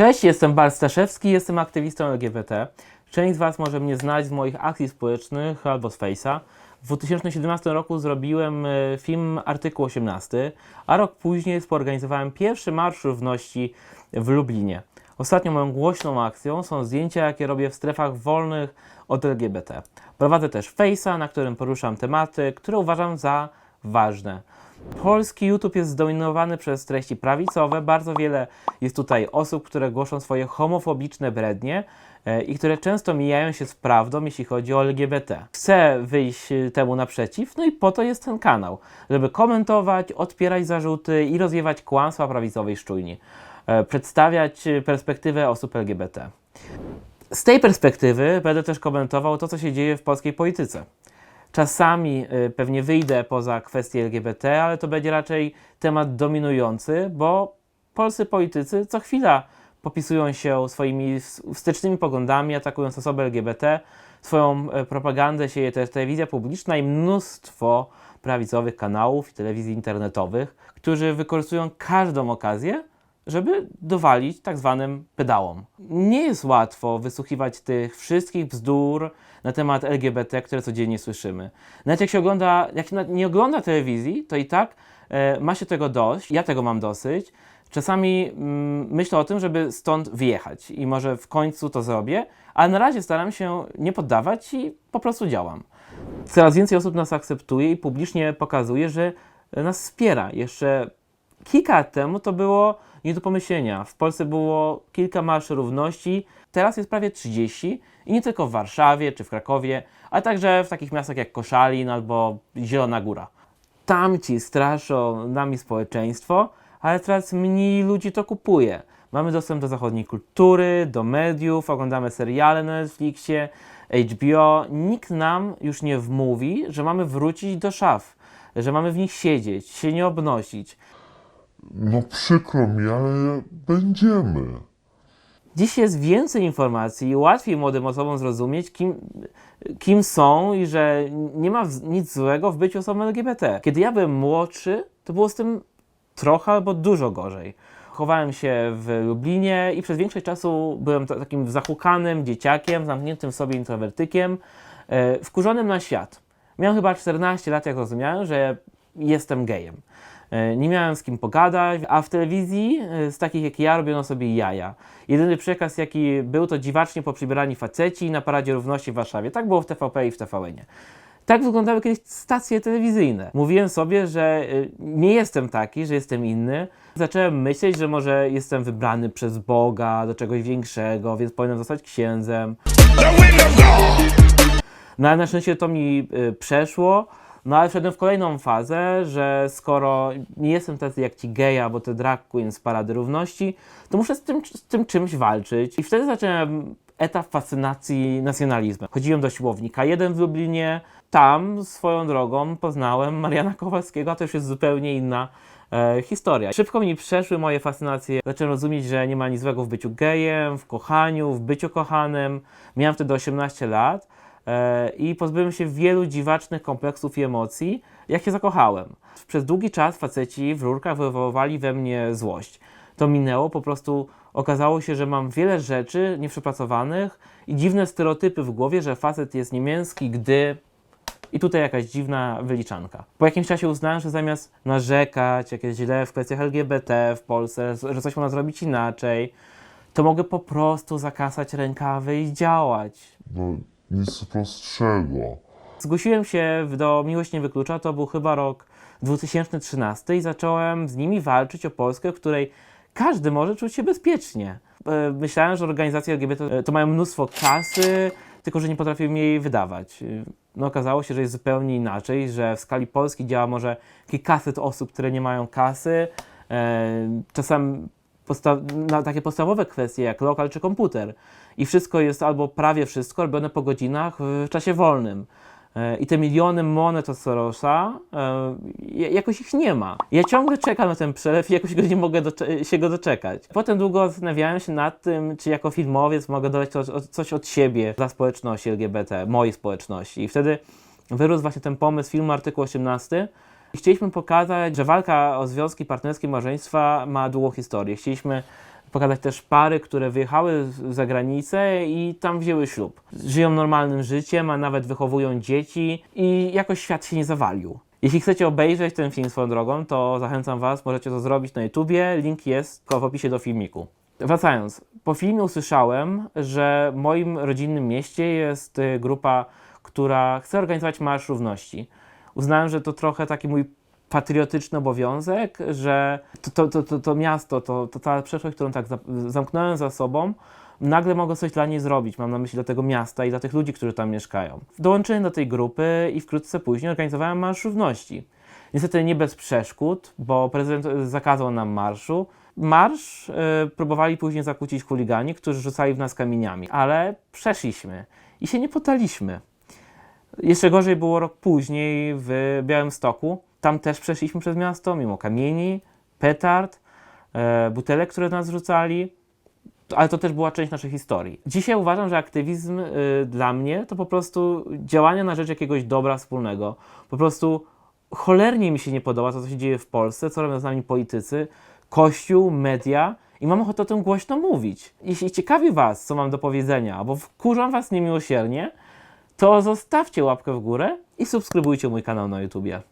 Cześć, jestem Bart Staszewski, jestem aktywistą LGBT. Część z Was może mnie znać z moich akcji społecznych albo z Face'a. W 2017 roku zrobiłem e, film Artykuł 18, a rok później współorganizowałem pierwszy Marsz Równości w Lublinie. Ostatnią moją głośną akcją są zdjęcia, jakie robię w strefach wolnych od LGBT. Prowadzę też Face'a, na którym poruszam tematy, które uważam za ważne. Polski YouTube jest zdominowany przez treści prawicowe. Bardzo wiele jest tutaj osób, które głoszą swoje homofobiczne brednie e, i które często mijają się z prawdą, jeśli chodzi o LGBT. Chcę wyjść e, temu naprzeciw, no i po to jest ten kanał, żeby komentować, odpierać zarzuty i rozwiewać kłamstwa prawicowej szczujni. E, Przedstawiać perspektywę osób LGBT. Z tej perspektywy będę też komentował to, co się dzieje w polskiej polityce. Czasami y, pewnie wyjdę poza kwestie LGBT, ale to będzie raczej temat dominujący, bo polscy politycy co chwila popisują się swoimi wstecznymi poglądami, atakując osoby LGBT. Swoją e, propagandę sieje też telewizja publiczna i mnóstwo prawicowych kanałów i telewizji internetowych, którzy wykorzystują każdą okazję, żeby dowalić tak zwanym pedałom. Nie jest łatwo wysłuchiwać tych wszystkich bzdur na temat LGBT, które codziennie słyszymy. Nawet jak się ogląda, jak nie ogląda telewizji, to i tak e, ma się tego dość. Ja tego mam dosyć. Czasami mm, myślę o tym, żeby stąd wyjechać i może w końcu to zrobię, ale na razie staram się nie poddawać i po prostu działam. Coraz więcej osób nas akceptuje i publicznie pokazuje, że nas wspiera. Jeszcze kilka lat temu to było nie do pomyślenia. W Polsce było kilka marszy równości, teraz jest prawie 30 i nie tylko w Warszawie czy w Krakowie, ale także w takich miastach jak Koszalin albo Zielona Góra. Tamci straszą nami społeczeństwo, ale coraz mniej ludzi to kupuje. Mamy dostęp do zachodniej kultury, do mediów, oglądamy seriale na Netflixie, HBO. Nikt nam już nie wmówi, że mamy wrócić do szaf, że mamy w nich siedzieć, się nie obnosić. No przykro mi, ale będziemy. Dziś jest więcej informacji i łatwiej młodym osobom zrozumieć, kim, kim są i że nie ma nic złego w byciu osobą LGBT. Kiedy ja byłem młodszy, to było z tym trochę albo dużo gorzej. Chowałem się w Lublinie i przez większość czasu byłem ta- takim zahukanym dzieciakiem, zamkniętym w sobie introwertykiem, e, wkurzonym na świat. Miałem chyba 14 lat, jak rozumiałem, że jestem gejem. E, Nie miałem z kim pogadać, a w telewizji e, z takich jak ja robiono sobie jaja. Jedyny przekaz, jaki był, to dziwacznie poprzybierani faceci na Paradzie Równości w Warszawie. Tak było w TVP i w TVN-ie. Tak wyglądały kiedyś stacje telewizyjne. Mówiłem sobie, że y, nie jestem taki, że jestem inny. Zacząłem myśleć, że może jestem wybrany przez Boga do czegoś większego, więc powinienem zostać księdzem. No ale na szczęście to mi przeszło. No ale wszedłem w kolejną fazę, że skoro nie jestem tacy jak ci geja, bo te drag queen z Parady Równości, to muszę z tym, z tym czymś walczyć. I wtedy zacząłem etap fascynacji nacjonalizmem. Chodziłem do siłowni K1 w Lublinie. Tam swoją drogą poznałem Mariana Kowalskiego, a to już jest zupełnie inna e, historia. Szybko mi przeszły moje fascynacje. Zacząłem rozumieć, że nie ma nic złego w byciu gejem, w kochaniu, w byciu kochanym. Miałem wtedy 18 lat i pozbyłem się wielu dziwacznych kompleksów i emocji, jak się zakochałem. Przez długi czas faceci w rurkach wywoływali we mnie złość. To minęło, po prostu okazało się, że mam wiele rzeczy nieprzepracowanych i dziwne stereotypy w głowie, że facet jest niemiecki, gdy i tutaj jakaś dziwna wyliczanka. Po jakimś czasie uznałem, że zamiast narzekać, jak jest źle w kwestiach LGBT w Polsce, że coś można zrobić inaczej, to mogę po prostu zakasać rękawy i działać. No nic prostszego. Zgłosiłem się do Miłość Nie Wyklucza, to był chyba rok 2013 i zacząłem z nimi walczyć o Polskę, w której każdy może czuć się bezpiecznie. E, Myślałem, że organizacje LGBT to mają mnóstwo kasy, tylko że nie potrafią jej wydawać. E, No okazało się, że jest zupełnie inaczej, że w skali Polski działa może kilkaset osób, które nie mają kasy. E, Czasem na takie podstawowe kwestie jak lokal czy komputer. I wszystko jest albo prawie wszystko robione po godzinach w czasie wolnym. E, I te miliony monet od Sorosa, e, jakoś ich nie ma. Ja ciągle czekam na ten przelew i jakoś go nie mogę się go doczekać. Potem długo zastanawiałem się nad tym, czy jako filmowiec mogę dodać coś od siebie dla społeczności LGBT, mojej społeczności. I wtedy wyrósł właśnie ten pomysł filmu Artykuł 18. Chcieliśmy pokazać, że walka o związki partnerskie, małżeństwa ma długą historię. Chcieliśmy pokazać też pary, które wyjechały za granicę i tam wzięły ślub. Żyją normalnym życiem, a nawet wychowują dzieci i jakoś świat się nie zawalił. Jeśli chcecie obejrzeć ten film swoją drogą, to zachęcam Was, możecie to zrobić na YouTubie, link jest w opisie do filmiku. Wracając, po filmie usłyszałem, że w moim rodzinnym mieście jest y, grupa, która chce organizować Marsz Równości. Uznałem, że to trochę taki mój patriotyczny obowiązek, że to, to, to, to, to miasto, to, to cała przeszłość, którą tak za- zamknąłem za sobą, nagle mogę coś dla niej zrobić. Mam na myśli dla tego miasta i dla tych ludzi, którzy tam mieszkają. Dołączyłem do tej grupy i wkrótce później organizowałem Marsz Równości. Niestety nie bez przeszkód, bo prezydent zakazał nam marszu. Marsz e, próbowali później zakłócić chuligani, którzy rzucali w nas kamieniami, ale przeszliśmy i się nie potaliśmy. Jeszcze gorzej było rok później w Białymstoku. Tam też przeszliśmy przez miasto, mimo kamieni, petard, e, butelek, które nas rzucali, ale to też była część naszej historii. Dzisiaj uważam, że aktywizm y, dla mnie to po prostu działania na rzecz jakiegoś dobra wspólnego. Po prostu cholernie mi się nie podoba to, co się dzieje w Polsce, co robią z nami politycy, kościół, media i mam ochotę o tym głośno mówić. Jeśli ciekawi Was, co mam do powiedzenia, albo wkurzam Was niemiłosiernie, to zostawcie łapkę w górę i subskrybujcie mój kanał na YouTubie.